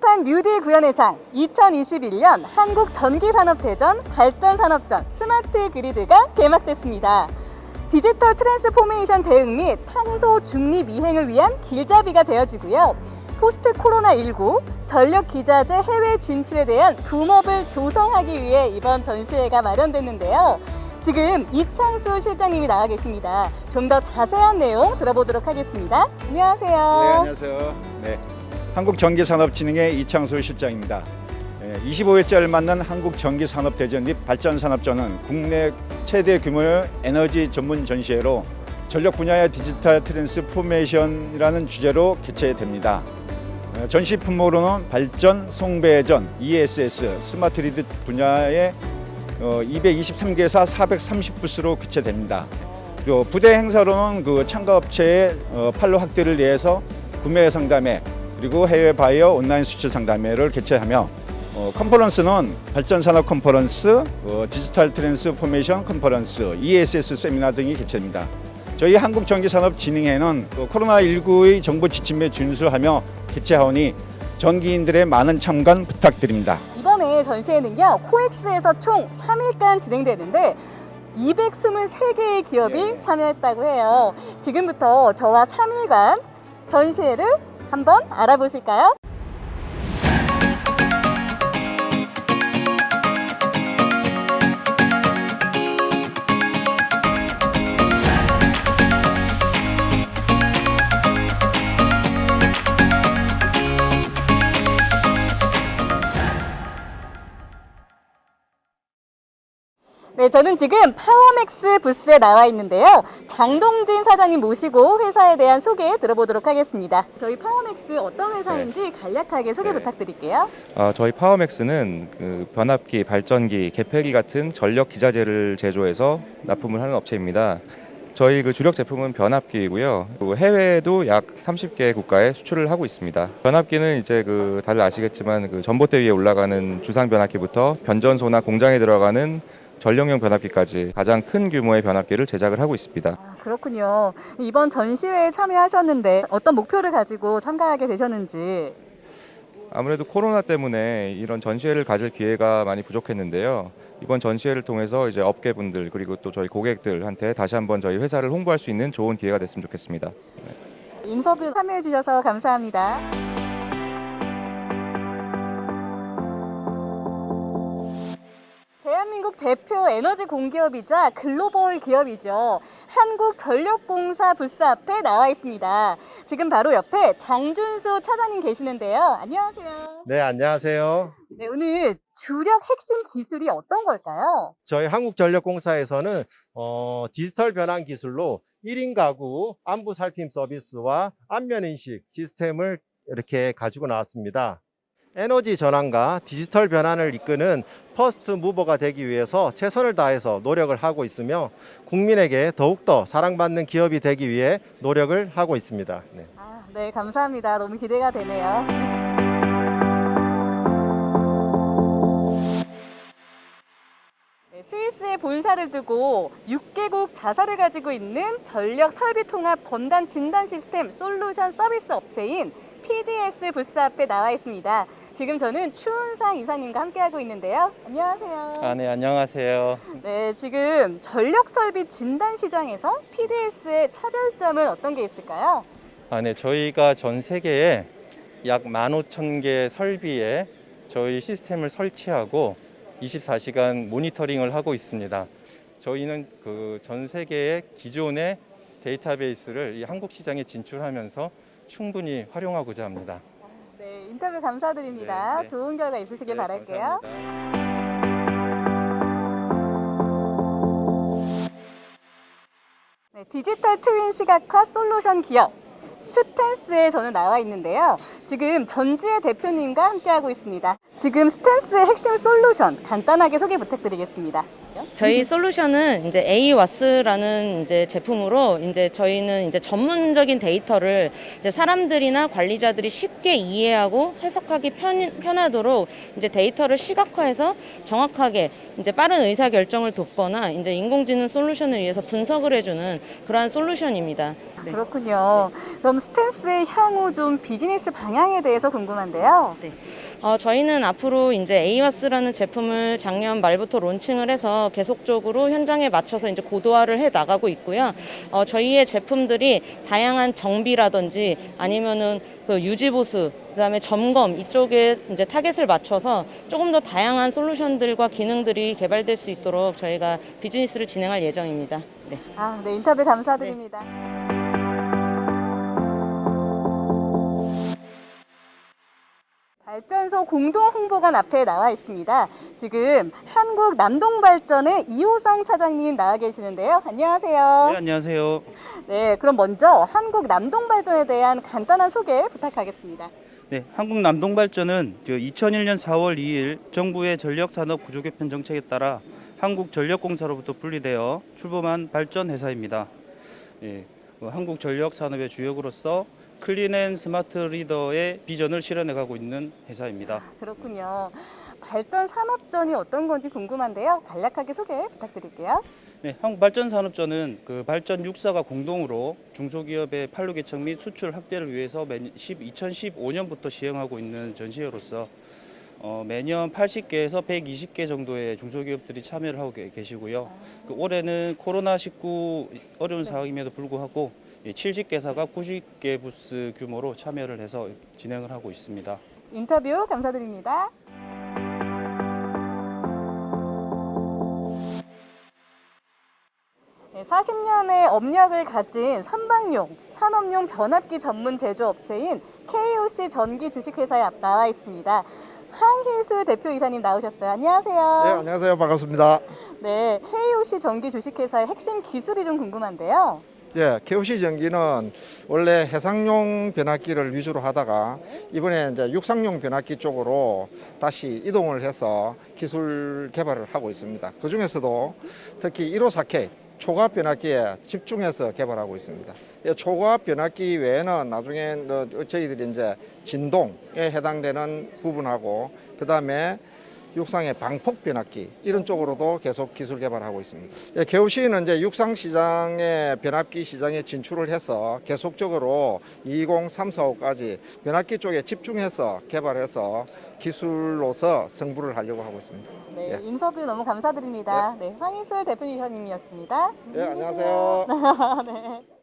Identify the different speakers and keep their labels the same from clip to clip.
Speaker 1: 한국판 뉴딜 구현의 장 2021년 한국 전기산업대전 발전산업전 스마트 그리드가 개막됐습니다. 디지털 트랜스포메이션 대응 및 탄소 중립 이행을 위한 길잡이가 되어주고요. 포스트 코로나19 전력 기자재 해외 진출에 대한 붐업을 조성하기 위해 이번 전시회가 마련됐는데요. 지금 이창수 실장님이 나와 계십니다. 좀 더 자세한 내용 들어보도록 하겠습니다. 안녕하세요.
Speaker 2: 네, 안녕하세요. 네. 한국전기산업진흥의 이창수 실장입니다. 25회째를 맞는 한국전기산업대전 및 발전산업전은 국내 최대 규모의 에너지 전문 전시회로 전력 분야의 디지털 트랜스포메이션이라는 주제로 개최됩니다. 어, 전시 품목으로는 발전, 송배전, ESS, 스마트 리드 분야의 223개사 430부스로 개최됩니다. 그리고 부대 행사로는 그 참가업체의 어, 판로 확대를 위해서 구매 상담회 그리고 해외 바이어 온라인 수출 상담회를 개최하며 어, 컨퍼런스는 발전 산업 컨퍼런스, 어, 디지털 트랜스포메이션 컨퍼런스, ESS 세미나 등이 개최됩니다. 저희 한국전기산업진흥회는 그 코로나19의 정부 지침에 준수하며 개최하오니 전기인들의 많은 참관 부탁드립니다.
Speaker 1: 이번에 전시회는요 코엑스에서 총 3일간 진행되는데 223개의 기업이
Speaker 2: 네.
Speaker 1: 참여했다고 해요. 지금부터 저와 3일간 전시회를 한번 알아보실까요? 네, 저는 지금 파워맥스 부스에 나와 있는데요. 장동진 사장님 모시고 회사에 대한 소개 들어보도록 하겠습니다. 저희 파워맥스 어떤 회사인지 간략하게 소개
Speaker 2: 네.
Speaker 1: 부탁드릴게요.
Speaker 3: 어, 저희 파워맥스는 그 변압기, 발전기, 개폐기 같은 전력 기자재를 제조해서 납품을 하는 업체입니다. 저희 그 주력 제품은 변압기이고요. 그리고 해외에도 약 30개 국가에 수출을 하고 있습니다. 변압기는 이제 그 다들 아시겠지만 그 전봇대 위에 올라가는 주상 변압기부터 변전소나 공장에 들어가는 전력용 변압기까지 가장 큰 규모의 변압기를 제작을 하고 있습니다.
Speaker 1: 아, 그렇군요. 이번 전시회에 참여하셨는데 어떤 목표를 가지고 참가하게 되셨는지
Speaker 3: 아무래도 코로나 때문에 이런 전시회를 가질 기회가 많이 부족했는데요. 이번 전시회를 통해서 이제 업계분들 그리고 또 저희 고객들한테 다시 한번 저희 회사를 홍보할 수 있는 좋은 기회가 됐으면 좋겠습니다.
Speaker 1: 인터뷰 참여해 주셔서 감사합니다. 대한민국 대표 에너지 공기업이자 글로벌 기업이죠. 한국전력공사 부스 앞에 나와 있습니다. 지금 바로 옆에 장준수 차장님 계시는데요. 안녕하세요.
Speaker 4: 네, 안녕하세요.
Speaker 1: 네, 오늘 주력 핵심 기술이 어떤 걸까요?
Speaker 4: 저희 한국전력공사에서는 어, 디지털 변환 기술로 1인 가구 안부 살핌 서비스와 안면 인식 시스템을 이렇게 가지고 나왔습니다. 에너지 전환과 디지털 변환을 이끄는 퍼스트 무버가 되기 위해서 최선을 다해서 노력을 하고 있으며 국민에게 더욱더 사랑받는 기업이 되기 위해 노력을 하고 있습니다. 네.
Speaker 1: 아, 네, 감사합니다. 너무 기대가 되네요. 네, 스위스에 본사를 두고 6개국 자사를 가지고 있는 전력 설비 통합 건단 진단 시스템 솔루션 서비스 업체인 PDS 부스 앞에 나와 있습니다. 지금 저는 추은상 이사님과 함께하고 있는데요. 안녕하세요.
Speaker 5: 아, 네, 안녕하세요.
Speaker 1: 네, 지금 전력 설비 진단 시장에서 PDS의 차별점은 어떤 게 있을까요?
Speaker 5: 아, 네, 저희가 전 세계에 약 15,000개 설비에 저희 시스템을 설치하고 24시간 모니터링을 하고 있습니다. 저희는 그 전 세계의 기존의 데이터베이스를 이 한국 시장에 진출하면서 충분히 활용하고자 합니다.
Speaker 1: 네, 인터뷰 감사드립니다.
Speaker 5: 네, 네.
Speaker 1: 좋은 결과 있으시길
Speaker 5: 네,
Speaker 1: 바랄게요.
Speaker 5: 감사합니다.
Speaker 1: 네, 디지털 트윈 시각화 솔루션 기업 스탠스에 저는 나와 있는데요. 지금 전지혜 대표님과 함께하고 있습니다. 지금 스탠스의 핵심 솔루션 간단하게 소개 부탁드리겠습니다.
Speaker 6: 저희 솔루션은 이제 AWAS라는 이제 제품으로 이제 저희는 이제 전문적인 데이터를 이제 사람들이나 관리자들이 쉽게 이해하고 해석하기 편, 편하도록 이제 데이터를 시각화해서 정확하게 이제 빠른 의사 결정을 돕거나 이제 인공지능 솔루션을 위해서 분석을 해주는 그러한 솔루션입니다. 네.
Speaker 1: 그렇군요. 그럼 스탠스의 향후 좀 비즈니스 방향에 대해서 궁금한데요.
Speaker 6: 어, 저희는 앞으로 이제 에이와스라는 제품을 작년 말부터 론칭을 해서 계속적으로 현장에 맞춰서 이제 고도화를 해 나가고 있고요. 어, 저희의 제품들이 다양한 정비라든지 아니면은 그 유지 보수, 그다음에 점검 이쪽에 이제 타겟을 맞춰서 조금 더 다양한 솔루션들과 기능들이 개발될 수 있도록 저희가 비즈니스를 진행할 예정입니다. 네.
Speaker 1: 아, 네, 인터뷰 감사드립니다. 발전소 공동 홍보관 앞에 나와 있습니다. 지금 한국 남동발전의 이호성 차장님 나와 계시는데요. 안녕하세요.
Speaker 7: 네, 안녕하세요.
Speaker 1: 네, 그럼 먼저 한국 남동발전에 대한 간단한 소개 부탁하겠습니다.
Speaker 7: 네, 한국 남동발전은 2001년 4월 2일 정부의 전력산업 구조개편 정책에 따라 한국전력공사로부터 분리되어 출범한 발전 회사입니다. 예, 어, 한국전력산업의 주역으로서 클린앤 스마트 리더의 비전을 실현해 가고 있는 회사입니다.
Speaker 1: 그렇군요. 발전 산업전이 어떤 건지 궁금한데요. 간략하게 소개 부탁드릴게요.
Speaker 7: 네, 한국발전산업전은 그 발전 6사가 공동으로 중소기업의 판로 개척 및 수출 확대를 위해서 매, 10, 2015년부터 시행하고 있는 전시회로서 어, 매년 80개에서 120개 정도의 중소기업들이 참여를 하고 계- 계시고요. 그 올해는 코로나19 어려운 상황임에도 불구하고 70개사가 90개 부스 규모로 참여를 해서 진행을 하고 있습니다.
Speaker 1: 인터뷰 감사드립니다. 네, 40년의 업력을 가진 선박용, 산업용 변압기 전문 제조업체인 KOC 전기 주식회사에 앞 나와 있습니다. 한희수 대표이사님 나오셨어요. 안녕하세요.
Speaker 8: 네, 안녕하세요. 반갑습니다.
Speaker 1: 네, KOC 전기 주식회사의 핵심 기술이 좀 궁금한데요.
Speaker 8: 예, KOC 전기는 원래 해상용 변압기를 위주로 하다가 이번에 이제 육상용 변압기 쪽으로 다시 이동을 해서 기술 개발을 하고 있습니다. 그 중에서도 특히 154K 초과압 변압기에 집중해서 개발하고 있습니다. 이 초과압 변압기 외에는 나중에 어, 저희들이 이제 진동에 해당되는 부분하고 그 다음에 육상의 방폭 변압기 이런 쪽으로도 계속 기술 개발하고 있습니다. 예, 개우시는 이제 육상 시장의 변압기 시장에 진출을 해서 계속적으로 2034호까지 변압기 쪽에 집중해서 개발해서 기술로서 승부를 하려고 하고 있습니다.
Speaker 1: 네,
Speaker 8: 예.
Speaker 1: 인터뷰 너무 감사드립니다. 네, 황희술 대표이사님이었습니다.
Speaker 8: 예, 안녕하세요.
Speaker 1: 네.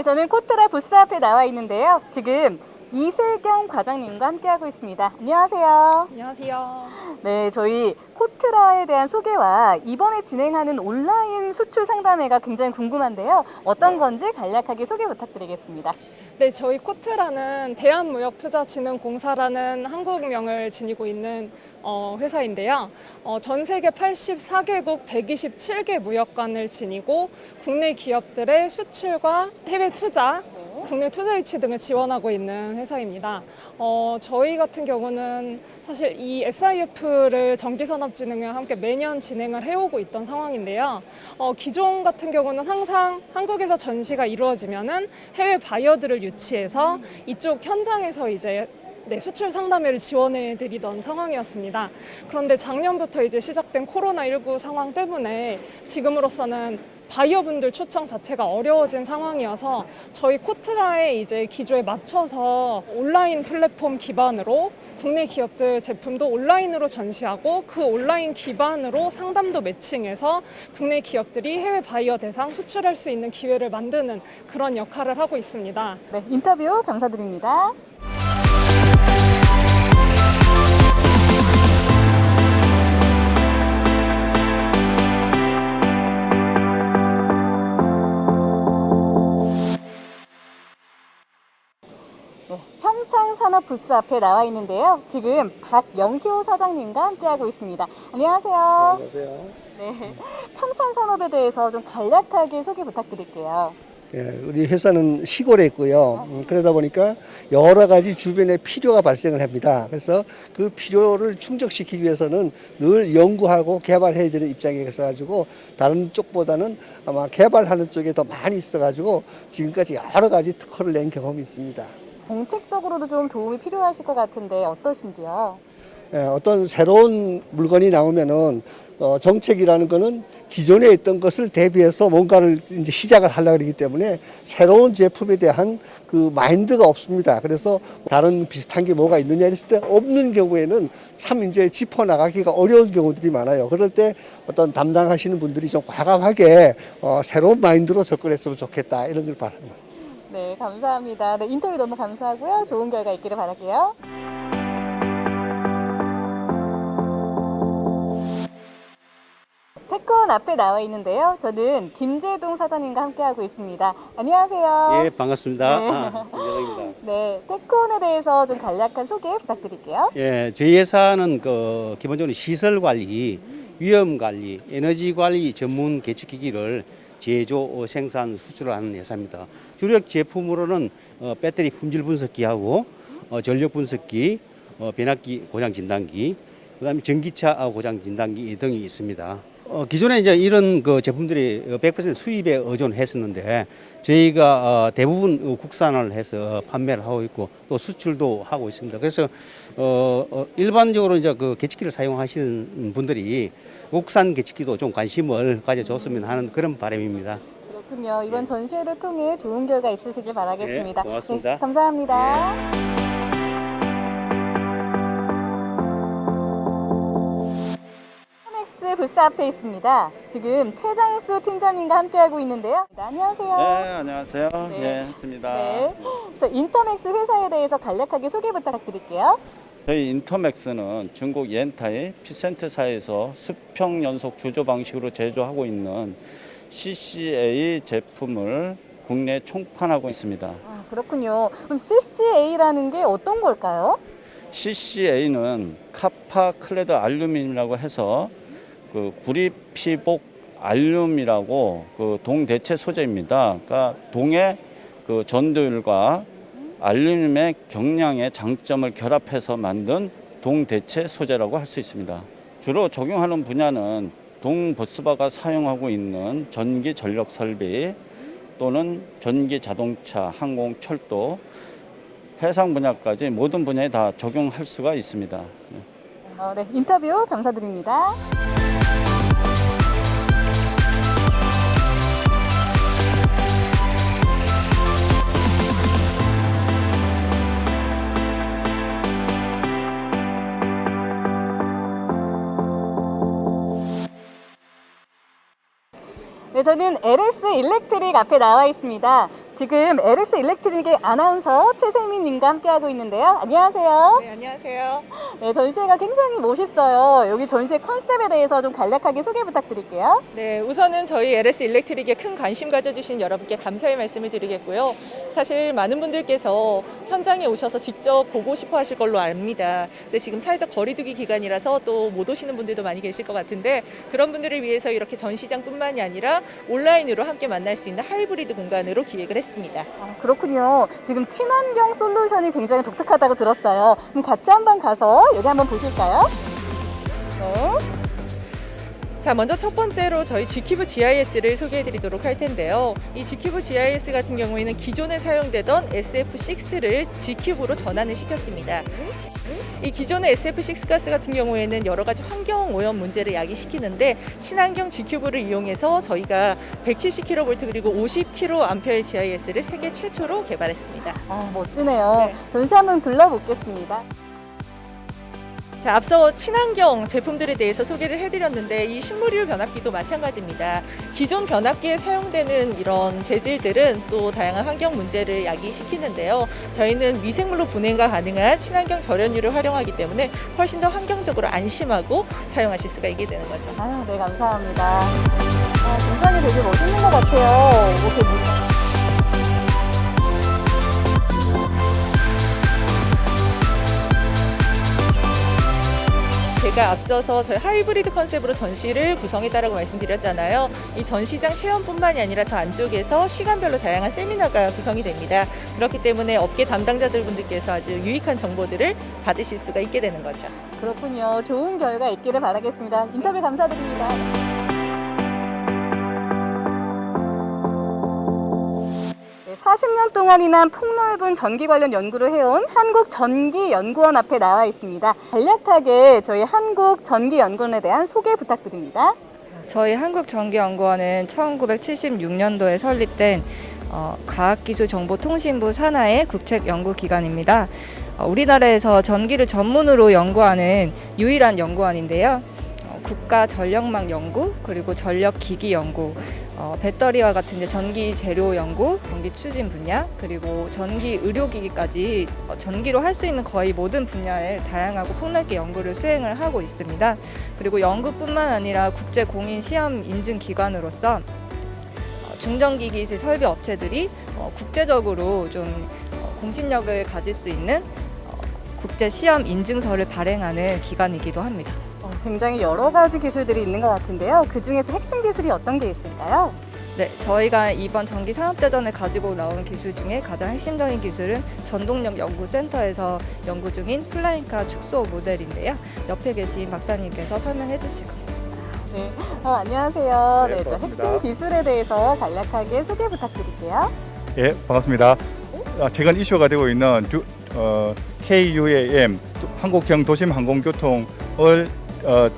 Speaker 1: 네, 저는 코트라 부스 앞에 나와 있는데요. 지금 이세경 과장님과 함께하고 있습니다. 안녕하세요.
Speaker 9: 안녕하세요.
Speaker 1: 네, 저희 코트라에 대한 소개와 이번에 진행하는 온라인 수출 상담회가 굉장히 궁금한데요. 어떤 건지 간략하게 소개 부탁드리겠습니다.
Speaker 9: 네, 저희 코트라는 대한무역투자진흥공사라는 한국명을 지니고 있는 어, 회사인데요. 어, 전 세계 84개국 127개 무역관을 지니고 국내 기업들의 수출과 해외 투자, 국내 투자 유치 등을 지원하고 있는 회사입니다. 어, 저희 같은 경우는 사실 이 SIF를 전기산업진흥회와 함께 매년 진행을 해오고 있던 상황인데요. 어, 기존 같은 경우는 항상 한국에서 전시가 이루어지면은 해외 바이어들을 유치해서 이쪽 현장에서 이제 네, 수출 상담회를 지원해 드리던 상황이었습니다. 그런데 작년부터 이제 시작된 코로나19 상황 때문에 지금으로서는 바이어분들 초청 자체가 어려워진 상황이어서 저희 코트라의 이제 기조에 맞춰서 온라인 플랫폼 기반으로 국내 기업들 제품도 온라인으로 전시하고 그 온라인 기반으로 상담도 매칭해서 국내 기업들이 해외 바이어 대상 수출할 수 있는 기회를 만드는 그런 역할을 하고 있습니다.
Speaker 1: 네, 인터뷰 감사드립니다. 네, 평창산업 부스 앞에 나와 있는데요. 지금 박영효 사장님과 함께하고 있습니다. 안녕하세요.
Speaker 8: 안녕하세요.
Speaker 1: 네, 평창산업에 대해서 좀 간략하게 소개 부탁드릴게요.
Speaker 10: 예, 우리 회사는 시골에 있고요. 음, 그러다 보니까 여러 가지 주변에 필요가 발생을 합니다. 그래서 그 필요를 충족시키기 위해서는 늘 연구하고 개발해야 되는 입장에 있어가지고 다른 쪽보다는 아마 개발하는 쪽에 더 많이 있어가지고 지금까지 여러 가지 특허를 낸 경험이 있습니다.
Speaker 1: 정책적으로도 좀 도움이 필요하실 것 같은데 어떠신지요?
Speaker 10: 예, 어떤 새로운 물건이 나오면은 어, 정책이라는 거는 기존에 있던 것을 대비해서 뭔가를 이제 시작을 하려고 그러기 때문에 새로운 제품에 대한 그 마인드가 없습니다. 그래서 다른 비슷한 게 뭐가 있느냐 했을 때 없는 경우에는 참 이제 짚어 나가기가 어려운 경우들이 많아요. 그럴 때 어떤 담당하시는 분들이 좀 과감하게 어, 새로운 마인드로 접근했으면 좋겠다 이런 걸 바랍니다.
Speaker 1: 네, 감사합니다. 네, 인터뷰 너무 감사하고요. 좋은 결과 있기를 바랄게요. 테크원 앞에 나와 있는데요. 저는 김재동 사장님과 함께하고 있습니다. 안녕하세요.
Speaker 11: 예, 반갑습니다.
Speaker 1: 네.
Speaker 11: 아, 이정입니다.
Speaker 1: 네, 대해서 좀 간략한 소개 부탁드릴게요.
Speaker 11: 예, 저희 회사는 그 기본적으로 시설 관리, 위험 관리, 에너지 관리 전문 계측기기를 제조, 생산, 수출하는 회사입니다. 주력 제품으로는 어, 배터리 품질 분석기하고 어, 전력 분석기, 어, 변압기 고장 진단기, 그다음에 전기차 고장 진단기 등이 있습니다. 어, 기존에 이제 이런 그 제품들이 100% 수입에 의존했었는데 저희가 어, 대부분 어, 국산을 해서 판매를 하고 있고 또 수출도 하고 있습니다. 그래서 어, 어, 일반적으로 이제 그 계측기를 사용하시는 분들이 국산 계측기도 좀 관심을 가져줬으면 하는 그런 바람입니다.
Speaker 1: 그렇군요. 이번 전시회를 통해 좋은 결과 있으시길 바라겠습니다.
Speaker 11: 네, 고맙습니다.
Speaker 1: 네, 감사합니다. 엑 스 부스 앞에 있습니다. 지금 최장수 팀장님과 함께하고 있는데요. 네, 안녕하세요.
Speaker 7: 네, 안녕하세요.
Speaker 1: 네.
Speaker 7: 네, 했습니다.
Speaker 1: 네. 저 인터맥스 회사에 대해서 간략하게 소개 부탁드릴게요.
Speaker 7: 저희 인터맥스는 중국 옌타의 피센트사에서 수평 연속 주조 방식으로 제조하고 있는 CCA 제품을 국내에 총판하고 있습니다.
Speaker 1: 아, 그렇군요. 그럼 CCA라는 게 어떤 걸까요?
Speaker 7: CCA는 카파 클레드 알루민이라고 해서 그 구리피복 알룸이라고 그 동대체 소재입니다. 그러니까 동의 그 전도율과 알루민의 경량의 장점을 결합해서 만든 동대체 소재라고 할 수 있습니다. 주로 적용하는 분야는 동버스바가 사용하고 있는 전기 전력 설비 또는 전기 자동차, 항공, 철도, 해상 분야까지 모든 분야에 다 적용할 수가 있습니다.
Speaker 1: 어, 네, 인터뷰 감사드립니다. 네, 저는 LS 일렉트릭 앞에 나와 있습니다. 지금 LS 일렉트릭의 아나운서 최세민 님과 함께하고 있는데요. 안녕하세요.
Speaker 12: 네, 안녕하세요.
Speaker 1: 네, 전시회가 굉장히 멋있어요. 여기 전시회 컨셉에 대해서 좀 간략하게 소개 부탁드릴게요.
Speaker 12: 네, 우선은 저희 LS 일렉트릭에 큰 관심 가져주신 여러분께 감사의 말씀을 드리겠고요. 사실 많은 분들께서 현장에 오셔서 직접 보고 싶어 하실 걸로 압니다. 근데 지금 사회적 거리두기 기간이라서 또 못 오시는 분들도 많이 계실 것 같은데 그런 분들을 위해서 이렇게 전시장뿐만이 아니라 온라인으로 함께 만날 수 있는 하이브리드 공간으로 기획을 했습니다.
Speaker 1: 아, 그렇군요. 지금 친환경 솔루션이 굉장히 독특하다고 들었어요. 그럼 같이 한번 가서 여기 한번 보실까요? 네.
Speaker 12: 자, 먼저 첫 번째로 저희 G큐브 GIS를 소개해 드리도록 할 텐데요. 이 G큐브 GIS 같은 경우에는 기존에 사용되던 SF6를 G큐브로 전환을 시켰습니다. 이 기존의 SF6 가스 같은 경우에는 여러 가지 환경 오염 문제를 야기시키는데 친환경 G큐브를 이용해서 저희가 170kV 그리고 50kA의 GIS를 세계 최초로 개발했습니다.
Speaker 1: 아, 멋지네요. 전시 한번 둘러보겠습니다.
Speaker 12: 자, 앞서 친환경 제품들에 대해서 소개를 해드렸는데 이 식물유 변압기도 마찬가지입니다. 기존 변압기에 사용되는 이런 재질들은 또 다양한 환경 문제를 야기시키는데요. 저희는 미생물로 분해가 가능한 친환경 절연유를 활용하기 때문에 훨씬 더 환경적으로 안심하고 사용하실 수가 있게 되는 거죠.
Speaker 1: 아, 네, 감사합니다. 아, 굉장히 되게 멋있는 것 같아요. 이렇게
Speaker 12: 제가 앞서서 저희 하이브리드 컨셉으로 전시를 구성했다라고 말씀드렸잖아요. 이 전시장 체험뿐만이 아니라 저 안쪽에서 시간별로 다양한 세미나가 구성이 됩니다. 그렇기 때문에 업계 담당자들 분들께서 아주 유익한 정보들을 받으실 수가 있게 되는 거죠.
Speaker 1: 그렇군요. 좋은 결과 있기를 바라겠습니다. 인터뷰 감사드립니다. 40년 동안이나 폭넓은 전기 관련 연구를 해온 한국전기연구원 앞에 나와 있습니다. 간략하게 저희 한국전기연구원에 대한 소개 부탁드립니다.
Speaker 13: 저희 한국전기연구원은 1976년도에 설립된 어, 과학기술정보통신부 산하의 국책연구기관입니다. 어, 우리나라에서 전기를 전문으로 연구하는 유일한 연구원인데요. 어, 국가 전력망 연구, 그리고 전력 기기 연구, 어, 배터리와 같은 이제 전기 재료 연구, 전기 추진 분야, 그리고 전기 의료 기기까지 어, 전기로 할 수 있는 거의 모든 분야를 다양하고 폭넓게 연구를 수행을 하고 있습니다. 그리고 연구뿐만 아니라 국제 공인 시험 인증 기관으로서 어, 중전기기실 설비 업체들이 어, 국제적으로 좀 어, 공신력을 가질 수 있는 어, 국제 시험 인증서를 발행하는 기관이기도 합니다.
Speaker 1: 어, 굉장히 여러 가지 기술들이 있는 것 같은데요. 그 중에서 핵심 기술이 어떤 게 있을까요?
Speaker 13: 네, 저희가 이번 전기 산업대전에 가지고 나온 기술 중에 가장 핵심적인 기술은 전동력 연구센터에서 연구 중인 플라잉카 축소 모델인데요. 옆에 계신 박사님께서 설명해 주실 겁니다.
Speaker 1: 네, 어, 안녕하세요.
Speaker 14: 네,
Speaker 1: 네, 저
Speaker 14: 반갑습니다.
Speaker 1: 핵심 기술에 대해서 간략하게 소개 부탁드릴게요.
Speaker 14: 예, 반갑습니다. 아, 최근 이슈가 되고 있는 두, 어, KUAM 한국형 도심 항공교통을 어,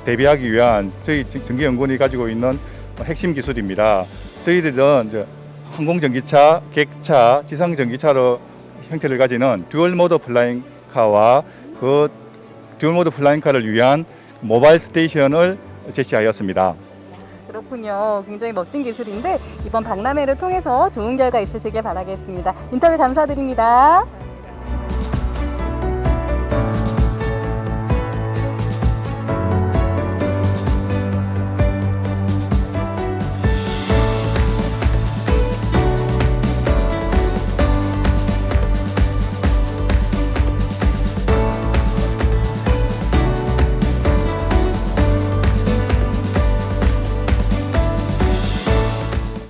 Speaker 14: 대비하기 위한 저희 전- 전기연구원이 가지고 있는 핵심 기술입니다. 저희들은 항공전기차, 객차, 지상전기차로 형태를 가지는 듀얼 모드 플라잉카와 그 듀얼 모드 플라잉카를 위한 모바일 스테이션을 제시하였습니다.
Speaker 1: 그렇군요. 굉장히 멋진 기술인데 이번 박람회를 통해서 좋은 결과 있으시길 바라겠습니다. 인터뷰 감사드립니다.